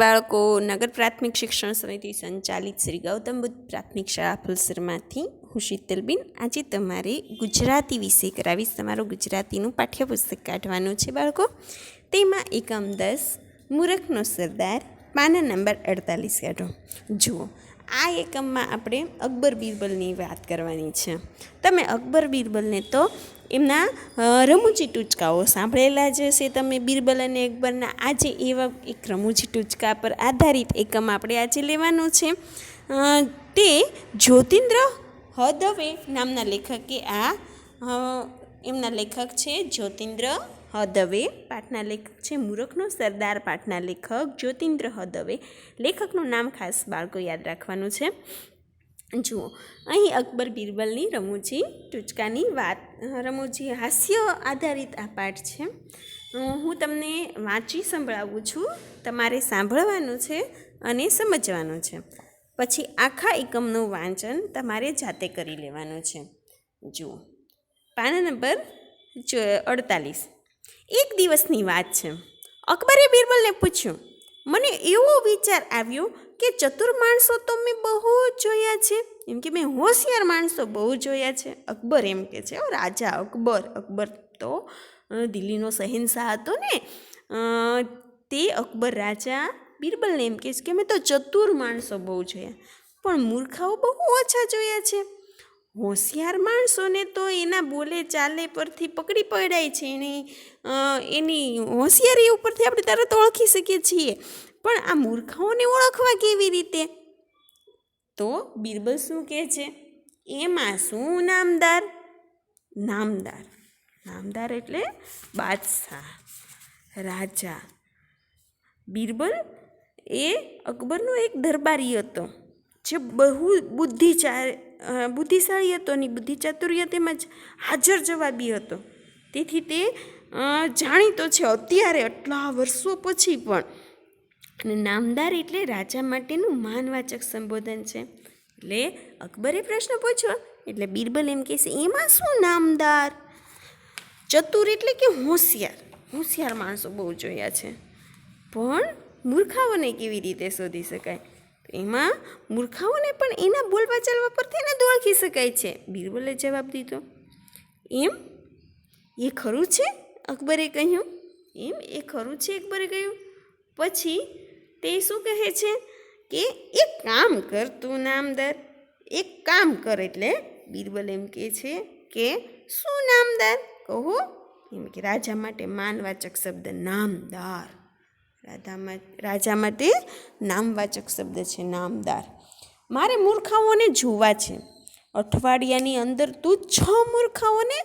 બાળકો નગર પ્રાથમિક શિક્ષણ સમિતિ સંચાલિત શ્રી ગૌતમ બુદ્ધ પ્રાથમિક શાળા ફુલસરમાંથી હું શીતલબેન આજે તમારે ગુજરાતી વિશે કરાવીશ. તમારું ગુજરાતીનું પાઠ્યપુસ્તક કાઢવાનું છે બાળકો. તેમાં એકમ દસ, મૂરખનો સરદાર પાના નંબર અડતાલીસ કાઢો. જુઓ, આ એકમમાં આપણે અકબર બિરબલની વાત કરવાની છે. તમે અકબર બિરબલને તો એમના રમૂજી ટૂચકાઓ સાંભળેલા જ હશે તમે. બિરબલ અને અકબરના આજે એવા એક રમૂજી ટૂચકા પર આધારિત એકમ આપણે આજે લેવાનો છે. તે જ્યોતિન્દ્ર હદવે નામના લેખકે આ એમના લેખક છે. જ્યોતિન્દ્ર હદવે પાઠના લેખક છે. મૂરખનો સરદાર પાઠના લેખક જ્યોતિન્દ્ર હદવે. લેખકનું નામ ખાસ બાળકો યાદ રાખવાનું છે. જુઓ, અહીં અકબર બિરબલની રમૂજી, ટૂચકાની વાત, રમૂજી હાસ્ય આધારિત આ પાઠ છે. હું તમને વાંચી સંભળાવું છું, તમારે સાંભળવાનું છે અને સમજવાનું છે. પછી આખા એકમનું વાંચન તમારે જાતે કરી લેવાનું છે. જુઓ, પાના નંબર અડતાલીસ. એક દિવસની વાત છે. અકબરે બિરબલને પૂછ્યું, મને એવો વિચાર આવ્યો કે ચતુર માણસો તો મેં બહુ જોયા છે. એમ કે મેં હોશિયાર માણસો બહુ જોયા છે. અકબર એમ કે છે. રાજા અકબર. અકબર તો દિલ્હીનો શહેનશાહ હતો ને. તે અકબર રાજા બિરબલને એમ કહે છે કે મેં તો ચતુર માણસો બહુ જોયા. પણ મૂર્ખાઓ બહુ ઓછા જોયા છે. હોશિયાર માણસોને તો એના બોલે ચાલે પરથી પકડી પડાય છે. એની એની હોશિયારી ઉપરથી આપણે તરત ઓળખી શકીએ છીએ. પણ આ મૂર્ખાઓને ઓળખવા કેવી રીતે? તો બિરબલ શું કહે છે? એમાં શું નામદાર? નામદાર. નામદાર એટલે બાદશાહ, રાજા. બિરબલ એ અકબરનો એક દરબારી હતો, જે બહુ બુદ્ધિચાર બુદ્ધિશાળી હતો અને બુદ્ધિ ચાતુર્ય તેમજ હાજર જવાબી હતો. તેથી તે જાણીતો છે અત્યારે, આટલા વર્ષો પછી પણ. અને નામદાર એટલે રાજા માટેનું માનવાચક સંબોધન છે. એટલે અકબરે પ્રશ્ન પૂછ્યો, એટલે બિરબલ એમ કહેશે એમાં શું નામદાર? ચતુર એટલે કે હોશિયાર? હોશિયાર માણસો બહુ જોયા છે. પણ મૂર્ખાઓને કેવી રીતે શોધી શકાય? એમાં મૂર્ખાઓને પણ એના બોલવા ચાલવા પરથી એને ઓળખી શકાય છે. બિરબલે જવાબ દીધો, એમ? એ ખરું છે? અકબરે કહ્યું, એમ, એ ખરું છે, અકબરે કહ્યું. પછી તે શું કહે છે? કે એક કામ કર તું નામદાર. એક કામ કર એટલે બિરબલ એમ કહે છે કે, શું નામદાર? કહો. એમ કે, રાજા માટે માનવાચક શબ્દ નામદાર. રાધામાં રાજા માટે નામવાચક શબ્દ છે નામદાર. મારે મૂર્ખાઓને જોવા છે. અઠવાડિયાની અંદર તું છ મૂર્ખાઓને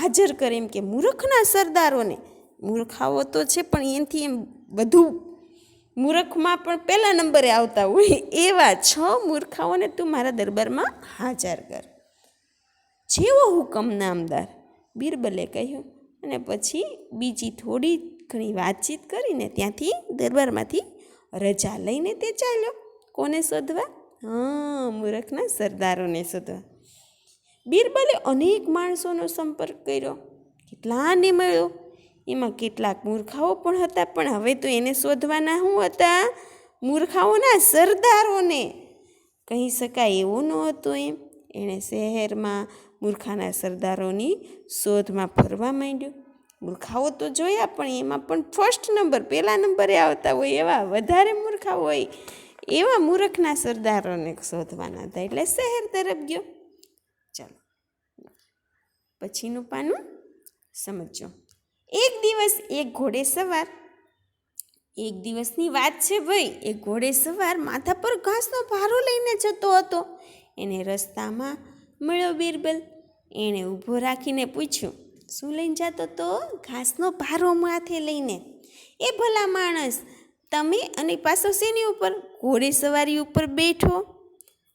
હાજર કરે એમ કે, મૂર્ખના સરદારોને. મૂર્ખાઓ તો છે પણ એનાથી એમ બધું મૂર્ખમાં પણ પહેલા નંબરે આવતા હોય એવા છ મૂર્ખાઓને તું મારા દરબારમાં હાજર કર. જેવો હુકમ નામદાર બિરબલે કહ્યું અને પછી બીજી થોડી ઘણી વાતચીત કરીને ત્યાંથી દરબારમાંથી રજા લઈને તે ચાલ્યો. કોને શોધવા? હા, મૂર્ખના સરદારોને શોધવા. બિરબલે અનેક માણસોનો સંપર્ક કર્યો. કેટલાને મળ્યો એમાં કેટલાક મૂર્ખાઓ પણ હતા, પણ હવે તો એને શોધવાના શું હતા? મૂર્ખાઓના સરદારોને. કહી શકાય એવું ન હતું એમ. એણે શહેરમાં મૂર્ખાના સરદારોની શોધમાં ફરવા માંડ્યો. મૂર્ખાઓ તો જોયા, પણ એમાં પણ ફર્સ્ટ નંબર પહેલા નંબરે આવતા હોય એવા વધારે મૂર્ખા હોય એવા મૂર્ખના સરદારોને શોધવાના હતા. એટલે શહેર તરફ ગયો. ચાલો. પછીનું પાનું સમજો એક દિવસ એક ઘોડે સવાર. એક દિવસની વાત છે ભાઈ એ ઘોડે સવાર માથા પર ઘાસનો ભારો લઈને જતો હતો. એને રસ્તામાં મળ્યો બિરબલ. એણે ઊભો રાખીને પૂછ્યું, શું લઈને જતો તો ઘાસનો ભારો માથે લઈને? એ ભલા માણસ, તમે અને પાછો શેની ઉપર? ઘોડે સવારી ઉપર બેઠો.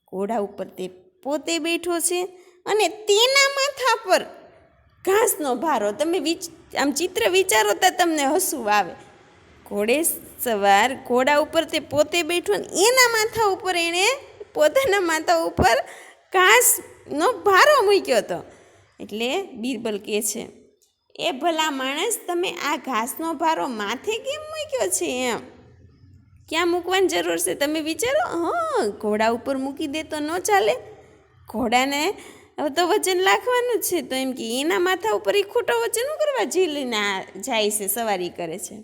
ઘોડા ઉપર તે પોતે બેઠો છે અને તેના માથા પર ઘાસનો ભારો. તમે વિચ, આમ ચિત્ર વિચારો તો તમને હસવું આવે. ઘોડે સવાર ઘોડા ઉપર તે પોતે બેઠો ને એના માથા ઉપર એણે પોતાના માથા ઉપર ઘાસનો ભારો મૂક્યો હતો. એટલે બીરબલ કહે છે, એ ભલા માણસ, તમે આ ઘાસનો ભારો માથે કેમ મૂક્યો છે એમ? ક્યાં મૂકવાની જરૂર છે? તમે વિચારો, હા, ઘોડા ઉપર મૂકી દે તો ન ચાલે. ઘોડાને હવે તો વજન લાખવાનું છે, તો એમ કે એના માથા ઉપર એ ખોટો વજન કરવા? ઝીલીને જાય છે, સવારી કરે છે.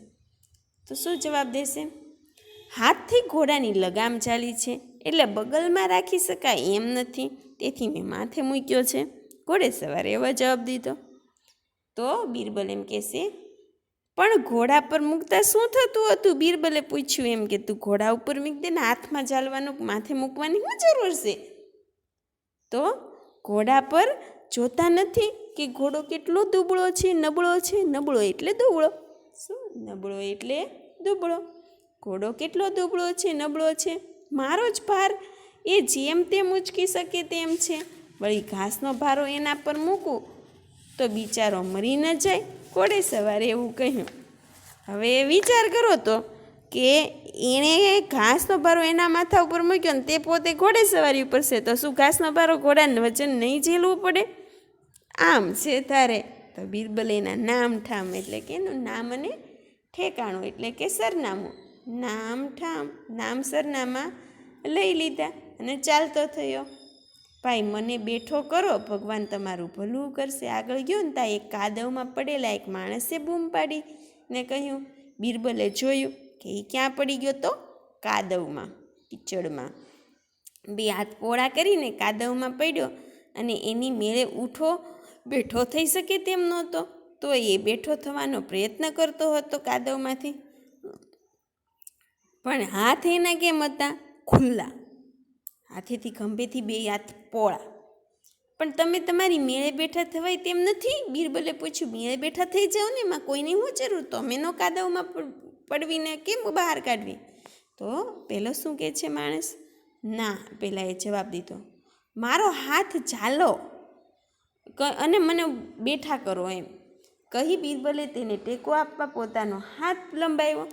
તો શું જવાબ દેશે? હાથથી ઘોડાની લગામ ચાલી છે, એટલે બગલમાં રાખી શકાય એમ નથી. તેથી મેં માથે મૂક્યો છે. ઘોડે સવારે એવો જવાબ દીધો. તો બિરબલ એમ કહેશે, પણ ઘોડા પર મૂકતા શું થતું હતું? બિરબલે પૂછ્યું એમ કે, તું ઘોડા ઉપર મૂક દે ને હાથમાં ચાલવાનું માથે મૂકવાની શું જરૂર છે? તો ઘોડા પર જોતા નથી કે ઘોડો કેટલો દુબળો છે, નબળો છે? નબળો એટલે દુબળો. શું? નબળો એટલે દુબળો. ઘોડો કેટલો દુબળો છે, નબળો છે? મારો જ ભાર. એ જેમ તેમ ઉચકી શકે તેમ છે. વળી ઘાસનો ભારો એના પર મૂકું તો બિચારો મરી ન જાય. ઘોડે સવારે એવું કહ્યું? હવે વિચાર કરો તો. કે એણે ઘાસનો ભારો એના માથા ઉપર મૂક્યો ને તે પોતે ઘોડે સવારી ઉપર છે. તો શું ઘાસનો ભારો ઘોડાને વજન નહીં ઝીલવું પડે? આમ છે તારે. તો બિરબલ એના નામ ઠામ એટલે કે એનું નામ અને ઠેકાણું એટલે કે સરનામું. નામ ઠામ, નામ સરનામા લઈ લીધા અને ચાલતો થયો. ભાઈ, મને બેઠો કરો, ભગવાન તમારું ભલું કરશે. આગળ ગયો ને ત્યાં એક કાદવમાં પડેલા એક માણસે બૂમ પાડી ને કહ્યું, બિરબલે જોયું. કે એ ક્યાં પડી ગયો તો? કાદવમાં, કીચડમાં. બે હાથ પોળા કરીને કાદવમાં પડ્યો અને એની મેળે ઉઠો, બેઠો થઈ શકે તેમ નહોતો. તો એ બેઠો થવાનો પ્રયત્ન કરતો હતો કાદવમાંથી. પણ હાથ એના કેમ હતા? ખુલ્લા. હાથેથી ખંભેથી બે હાથ પોળા. પણ તમે તમારી મેળે બેઠા થવાય તેમ નથી? બિરબલે પૂછ્યું, મેળે બેઠા થઈ જાઓ ને? એમાં કોઈની હું જરૂર? તમે નો કાદવમાં પડવીને કેમ બહાર કાઢવી? તો પહેલો શું કહે છે માણસ? ના પેલા એ જવાબ દીધો. મારો હાથ ક- અને મને બેઠા કરો એમ. કહી બિરબલે તેને ટેકો આપવા પોતાનો હાથ લંબાવ્યો.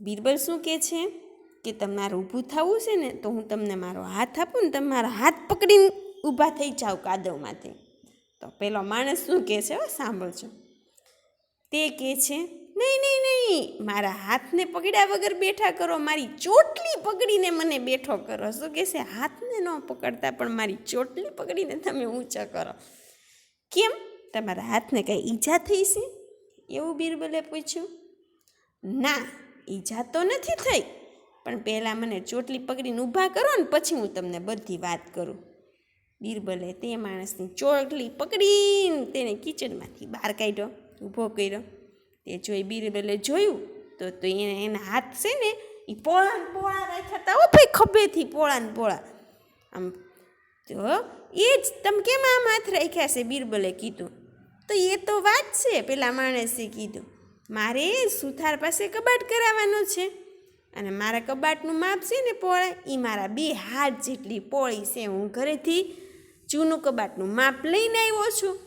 બિરબલ શું કહે છે? કે તમારે ઊભું થવું છે ને, તો હું તમને મારો હાથ આપું ને, તમે મારા હાથ પકડીને ઊભા થઈ જાઓ કાદવમાંથી. તો પેલો માણસ શું કહે છે? સાંભળજો. તે કહે છે નહીં નહીં નહીં. મારા હાથને પકડ્યા વગર બેઠા કરો. મારી ચોટલી પકડીને મને બેઠો કરો. શું કહે છે? હાથને ન પકડતા, પણ મારી ચોટલી પકડીને તમે ઊંચા કરો. કેમ? તમારા હાથને કાંઈ ઈજા થઈ છે? એવું બિરબલે પૂછ્યું. ના, ઈજા તો નથી થઈ, પણ પહેલાં મને ચોટલી પકડીને ઊભા કરો ને પછી હું તમને બધી વાત કરું. બિરબલે તે માણસની ચોટલી પકડીને તેને કિચનમાંથી બહાર કાઢ્યો, ઊભો કર્યો. તે જોઈ બિરબલે જોયું, તો તો એને, એના હાથ છે ને, એ પોળા ને પોળા રાખ્યા હતા ભાઈ, ખભેથી પોળા ને પોળા. આમ તો એ જ, તમે કેમ આમ હાથ રાખ્યા છે બિરબલે કીધું? તો એ તો વાત છે, પેલા માણસે કીધું. મારે સુથાર પાસે કબાટ કરાવવાનું છે અને મારા કબાટનું માપ છે ને પોળા એ મારા બે હાથ જેટલી પોળી છે. હું ઘરેથી જૂનું કબાટનું માપ લઈને આવ્યો છું.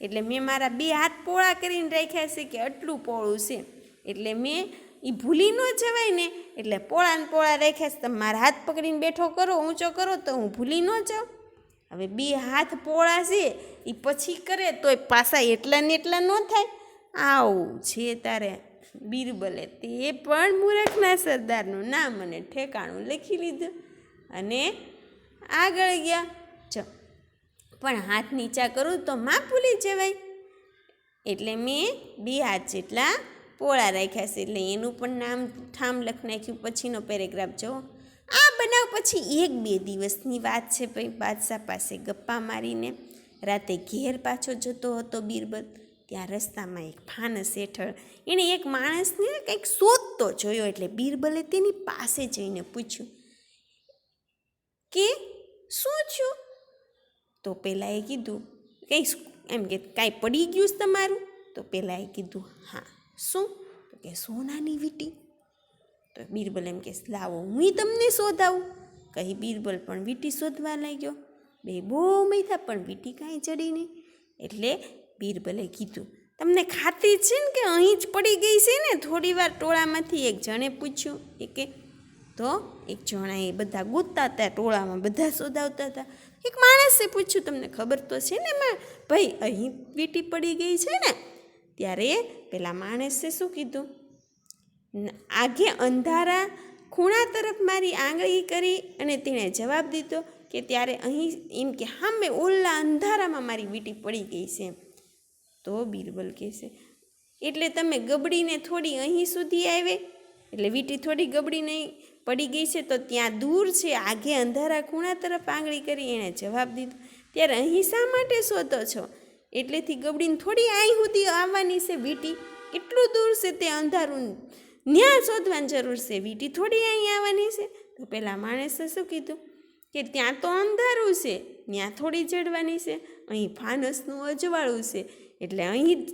એટલે મેં મારા બે હાથ પોળા કરીને રાખ્યા છે કે આટલું પોળું છે. એટલે મેં એ ભૂલી ન જવાય ને. એટલે પોળા ને પોળા રાખ્યા છે. તમે મારા હાથ પકડીને બેઠો કરો, ઊંચો કરો, તો હું ભૂલી ન જાઉં. હવે બે હાથ પોળા છે એ પછી કરે તોય પાછા એટલા ને એટલા ન થાય. આવું છે તારે બિરબલે. તે પણ મૂરખના સરદારનું નામ અને ઠેકાણું લખી લીધું. અને આગળ ગયા. પણ હાથ નીચા કરું તો માં ભૂલી જવાય. એટલે મેં બે હાથ જેટલા પોળા રાખ્યા છે. એટલે એનું પણ નામ ઠામ લખ નાખ્યું, પછીનો પેરેગ્રાફ જો આ બનાવ પછી એક બે દિવસની વાત છે ભાઈ. બાદશાહ પાસે ગપ્પા મારીને રાતે ઘેર પાછો જતો હતો બીરબલ. ત્યાં રસ્તામાં એક ફાનસ હેઠળ એણે એક માણસને કંઈક શોધતો જોયો એટલે બીરબલે તેની પાસે જઈને પૂછ્યું કે શું થયું? તો પહેલાં એ કીધું કંઈ એમ કે કાંઈ પડી ગયું છે તમારું? તો પહેલાં એ કીધું, હા, શું? તો કે, સોનાની વીંટી. તો બીરબલ એમ કે, લાવો હું તમને શોધાવું. કહી બીરબલ પણ વીંટી શોધવા લાગ્યો. બે બહુ મૈથા, પણ વીંટી કાંઈ ચડી નહીં. એટલે બીરબલે કીધું, તમને ખાતરી છે ને કે અહીં જ પડી ગઈ છે ને? થોડી વાર ટોળામાંથી એક જણે પૂછ્યું. એ કે, તો? એક જણાએ બધા ગોતતા હતા, ટોળામાં બધા શોધાવતા હતા. એક માણસે પૂછ્યું, તમને ખબર તો છે ને માં, ભાઈ અહીં વીટી પડી ગઈ છે ને? ત્યારે પેલા માણસે શું કીધું? આગે અંધારા ખૂણા તરફ મારી આંગળી કરી અને તેણે જવાબ દીધો કે ત્યારે અહીં એમ કે હા મેં ઓલા અંધારામાં મારી વીંટી પડી ગઈ છે. તો બિરબલ કહેશે એટલે તમે ગબડીને થોડી અહીં સુધી આવે એટલે વીટી થોડી ગબડીને પડી ગઈ છે, તો ત્યાં દૂર છે. આગે અંધારા ખૂણા તરફ આંગળી કરી એણે જવાબ દીધો, ત્યારે અહીં શા માટે શોધો છો? એટલેથી ગબડીને થોડી આઈ સુધી આવવાની છે વીટી. કેટલું દૂર છે તે અંધારું? ન્યા શોધવાની જરૂર છે. વીટી થોડી અહીં આવવાની છે. તો પેલા માણસે શું કીધું? કે ત્યાં તો અંધારું છે. ત્યાં થોડી જડવાની છે. અહીં ફાનસનું અજવાળું છે. એટલે અહીં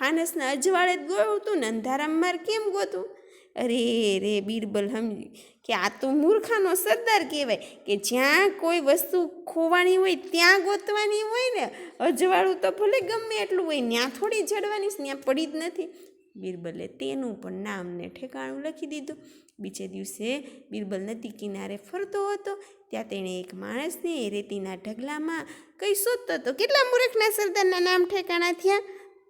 ફાનસના અજવાળે જ ગોતું ને અંધારામાં કેમ ગોતું? અરે રે બીરબલ સમજી કે આ તો મૂર્ખાનો સરદાર કહેવાય. કે જ્યાં કોઈ વસ્તુ ખોવાની હોય ત્યાં ગોતવાની હોય ને, અજવાળું તો ભલે ગમે એટલું હોય ત્યાં થોડી જડવાની ત્યાં પડી જ નથી. બિરબલે તેનું પણ નામ ને ઠેકાણું લખી દીધું. બીજે દિવસે બિરબલ નદી કિનારે ફરતો હતો. ત્યાં તેણે એક માણસને રેતીના ઢગલામાં કંઈ શોધતો હતો કેટલા મૂર્ખના સરદારના નામ ઠેકાણા થયા?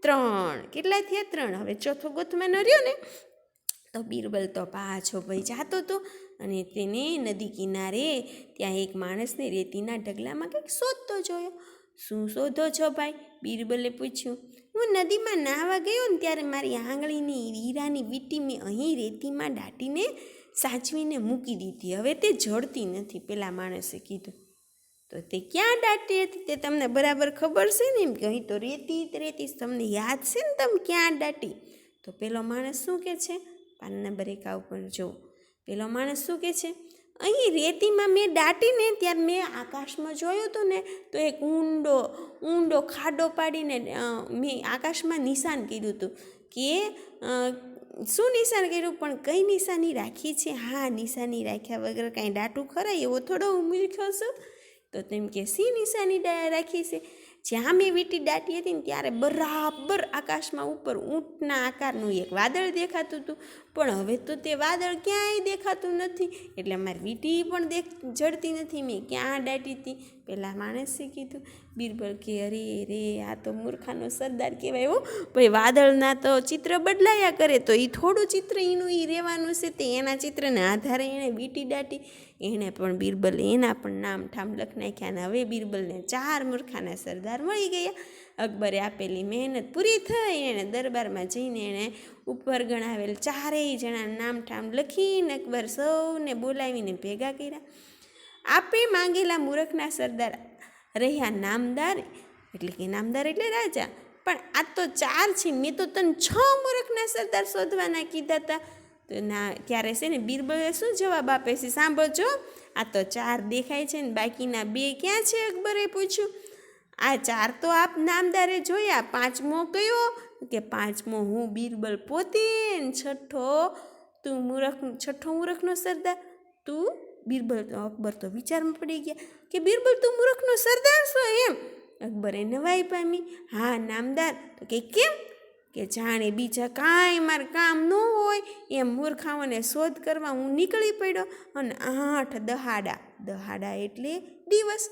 ત્રણ. કેટલા થયા? ત્રણ. હવે ચોથો ગોથમાં રહ્યો ને. તો બિરબલ તો પાછો ભાઈ જાતો હતો અને તેને નદી કિનારે ત્યાં એક માણસને રેતીના ઢગલામાં કંઈક શોધતો જોયો. શું શોધો છો ભાઈ? બિરબલે પૂછ્યું. હું નદીમાં નાહવા ગયો ને ત્યારે મારી આંગળીની હીરાની વીંટી મેં અહીં રેતીમાં દાટીને સાચવીને મૂકી દીધી. હવે તે જડતી નથી, પેલા માણસે કીધું. તો તે ક્યાં દાટી હતી? તે તમને બરાબર ખબર છે ને એમ કે અહીં તો રેતી રેતી તમને યાદ છે ને તમે ક્યાં દાટી? તો પેલો માણસ શું કે છે? પાન બરેકા ઉપર જો. પેલો માણસ શું કહે છે? અહીં રેતીમાં મેં દાટીને ત્યારે મેં આકાશમાં જોયું હતું ને, તો એક ઊંડો ઊંડો ખાડો પાડીને મેં આકાશમાં નિશાન કીધું હતું. કે શું નિશાન કર્યું? પણ કઈ નિશાની રાખી છે? હા, નિશાની રાખ્યા વગર કાંઈ દાટું ખરાય એવો થોડો હું મૂર્ખ્યો છું તો તેમ કે સી નિશાની રાખી છે? જ્યાં મેં વીંટી દાટી હતી ને ત્યારે બરાબર આકાશમાં ઉપર ઊંટના આકારનું એક વાદળ દેખાતું હતું. પણ હવે તો તે વાદળ ક્યાંય દેખાતું નથી. એટલે મારી વીંટી પણ દેખ, જડતી નથી. મેં ક્યાં દાટી હતી? પહેલાં માણસે કીધું, બિરબલ કે, અરે રે, આ તો મૂર્ખાનો સરદાર કહેવાય હો. ભાઈ, વાદળના તો ચિત્ર બદલાયા કરે તો એ થોડું ચિત્ર એનું એ રહેવાનું છે તે એના ચિત્રને આધારે એણે વીંટી દાટી. એણે પણ બિરબલ, એના પણ નામ ઠામ લખ નાખ્યા અને હવે બિરબલને ચાર મૂર્ખાના સરદાર મળી ગયા. અકબરે આપેલી મહેનત પૂરી થઈ એણે દરબારમાં જઈને એણે ઉપર ગણાવેલ ચારેય જણાના નામ ઠામ લખીને અકબર સૌને બોલાવીને ભેગા કર્યા. આપે માંગેલા મૂર્ખના સરદાર રહ્યા નામદાર, એટલે કે નામદાર એટલે રાજા. પણ આ તો ચાર છે, મેં તો તને છ મૂર્ખના સરદાર શોધવાના કીધા હતા. તો ના ત્યારે છે ને બિરબલે શું જવાબ આપે છે? સાંભળજો. આ તો ચાર દેખાય છે ને, બાકીના બે ક્યાં છે? અકબરે પૂછ્યું. આ ચાર તો આપ નામદારે જોયા. પાંચમો કયો? કે પાંચમો હું બિરબલ પોતે છઠ્ઠો તું મૂરખ, છઠ્ઠો મૂરખનો સરદાર. તું બિરબલ, અકબર તો વિચારમાં પડી ગયા. કે બિરબલ તું મૂરખનો સરદાર છો એમ? અકબરે નવાઈ પામી. હા, નામદાર. તો કે કેમ? કે જાણે બીજા કાંઈ મારે કામ ન હોય, એમ મૂર્ખાઓને શોધ કરવા હું નીકળી પડ્યો અને આઠ દહાડા દહાડા એટલે દિવસ.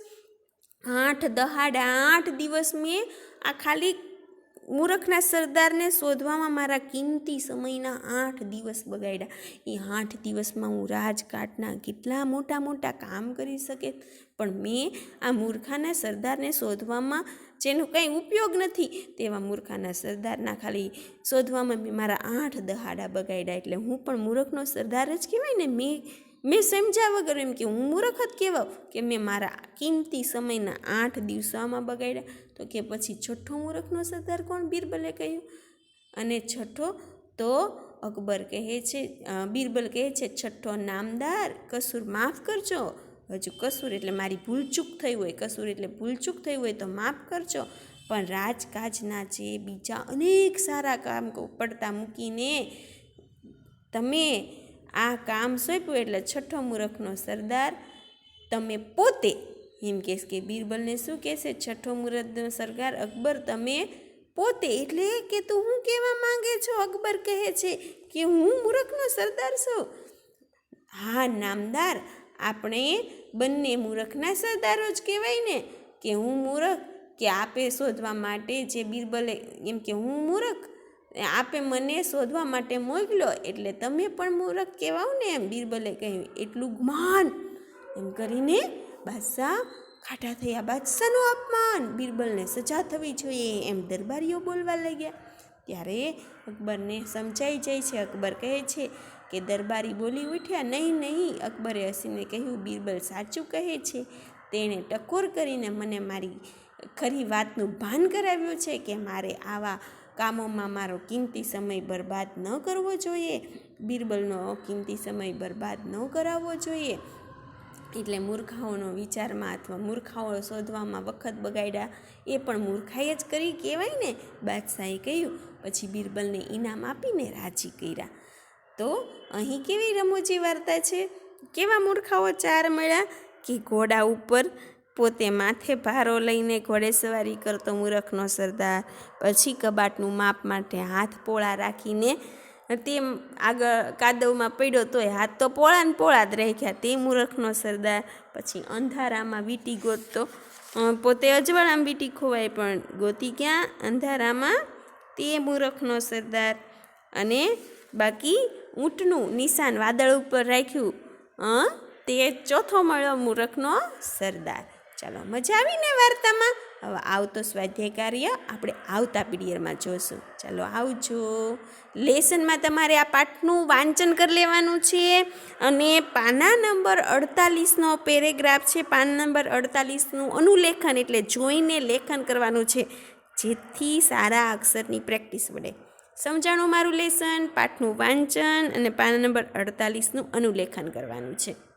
આઠ દહાડા, આઠ દિવસ મેં આ ખાલી મૂરખના સરદારને શોધવામાં મારા કિંમતી સમયના આઠ દિવસ બગાડ્યા. એ આઠ દિવસમાં હું રાજકાટના કેટલા મોટા મોટા કામ કરી શકે? પણ મેં આ મૂર્ખાના સરદારને શોધવામાં, જેનો કંઈ ઉપયોગ નથી, તેવા મૂર્ખાના સરદારના ખાલી શોધવામાં મેં મારા આઠ દહાડા બગાડ્યા. એટલે હું પણ મૂર્ખનો સરદાર જ કહેવાય ને, મેં મેં સમજ્યા વગર એમ કે હું મૂર્ખ જ કહેવાઉં કે મેં મારા કિંમતી સમયના આઠ દિવસોમાં બગાડ્યા. તો કે પછી છઠ્ઠો મૂર્ખનો સરદાર કોણ? બિરબલે કહ્યું. અને છઠ્ઠો તો અકબર કહે છે બિરબલ કહે છે, છઠ્ઠો નામદાર, કસૂર માફ કરજો. હજુ કસૂર એટલે મારી ભૂલચૂક થઈ હોય. કસૂર એટલે ભૂલચૂક થઈ હોય તો માફ કરજો. પણ રાજકાજના જે બીજા અનેક સારા કામ પડતા મૂકીને તમે આ કામ સોંપ્યું એટલે છઠ્ઠો મૂરખનો સરદાર તમે પોતે એમ કહેશ કે બિરબલને શું કહેશે? છઠ્ઠો મૂરખનો સરદાર, અકબર, તમે પોતે? એટલે કે તું હું કહેવા માંગે છો? અકબર કહે છે કે હું મૂરખનો સરદાર છું. હા, નામદાર. આપણે બંને મૂરખના સરદારો જ કહેવાય ને કે હું મૂરખ, કે આપે શોધવા માટે જે બિરબલે એમ કે હું મૂરખ આપે મને શોધવા માટે મોકલો, એટલે તમે પણ મૂરખ કહેવાઓ ને એમ. બિરબલે કહ્યું, એટલું જ્ઞાન એમ કરીને બાદશાહ ખાટા થયા. બાદશાહનું અપમાન. બિરબલને સજા થવી જોઈએ એમ દરબારીઓ બોલવા લાગ્યા. ત્યારે અકબરને સમજાઈ જાય છે. અકબર કહે છે કે દરબારી બોલી ઉઠ્યા, નહીં નહીં. અકબરે હસીને કહ્યું, બિરબલ સાચું કહે છે. તેણે ટકોર કરીને મને મારી ખરી વાતનું ભાન કરાવ્યું છે કે મારે આવા કામોમાં મારો કિંમતી સમય બરબાદ ન કરવો જોઈએ. બિરબલનો કિંમતી સમય બરબાદ ન કરાવવો જોઈએ. એટલે મૂર્ખાઓનો વિચારમાં અથવા મૂર્ખાઓ શોધવામાં વખત બગાડ્યા એ પણ મૂર્ખાઈ જ કરી કહેવાય ને? બાદશાહે કહ્યું, પછી બિરબલને ઇનામ આપીને રાજી કર્યા. તો અહીં કેવી રમૂજી વાર્તા છે? કેવા મૂર્ખાઓ ચાર મળ્યા? કે ઘોડા ઉપર પોતે માથે ભારો લઈને ઘોડેસવારી કરતો મૂરખનો સરદાર. પછી કબાટનું માપ માટે હાથ પોળા રાખીને તે આગળ કાદવમાં પડ્યો તોય હાથ તો પોળા ને પોળા જ રાખ્યા તે મૂરખનો સરદાર. પછી અંધારામાં વીંટી ગોતતો. પોતે અજવાળામાં વીંટી ખોવાય પણ ગોતી ક્યાં? અંધારામાં તે મૂરખનો સરદાર. અને બાકી ઊંટનું નિશાન વાદળ ઉપર રાખ્યું. તે ચોથો મળ્યો મૂરખનો સરદાર. ચાલો, મજા આવીને વાર્તામાં? હવે આવતો સ્વાધ્યાય કાર્ય આપણે આવતા પીરિયડમાં જોશું. ચાલો, આવજો. લેસનમાં તમારે આ પાઠનું વાંચન કરી લેવાનું છે અને પાના નંબર અડતાલીસનો પેરેગ્રાફ છે. પાન નંબર અડતાલીસનું અનુલેખન એટલે જોઈને લેખન કરવાનું છે. જેથી સારા અક્ષરની પ્રેક્ટિસ વડે. સમજાણું મારું લેસન, પાઠનું વાંચન અને પાના નંબર અડતાલીસનું અનુલેખન કરવાનું છે.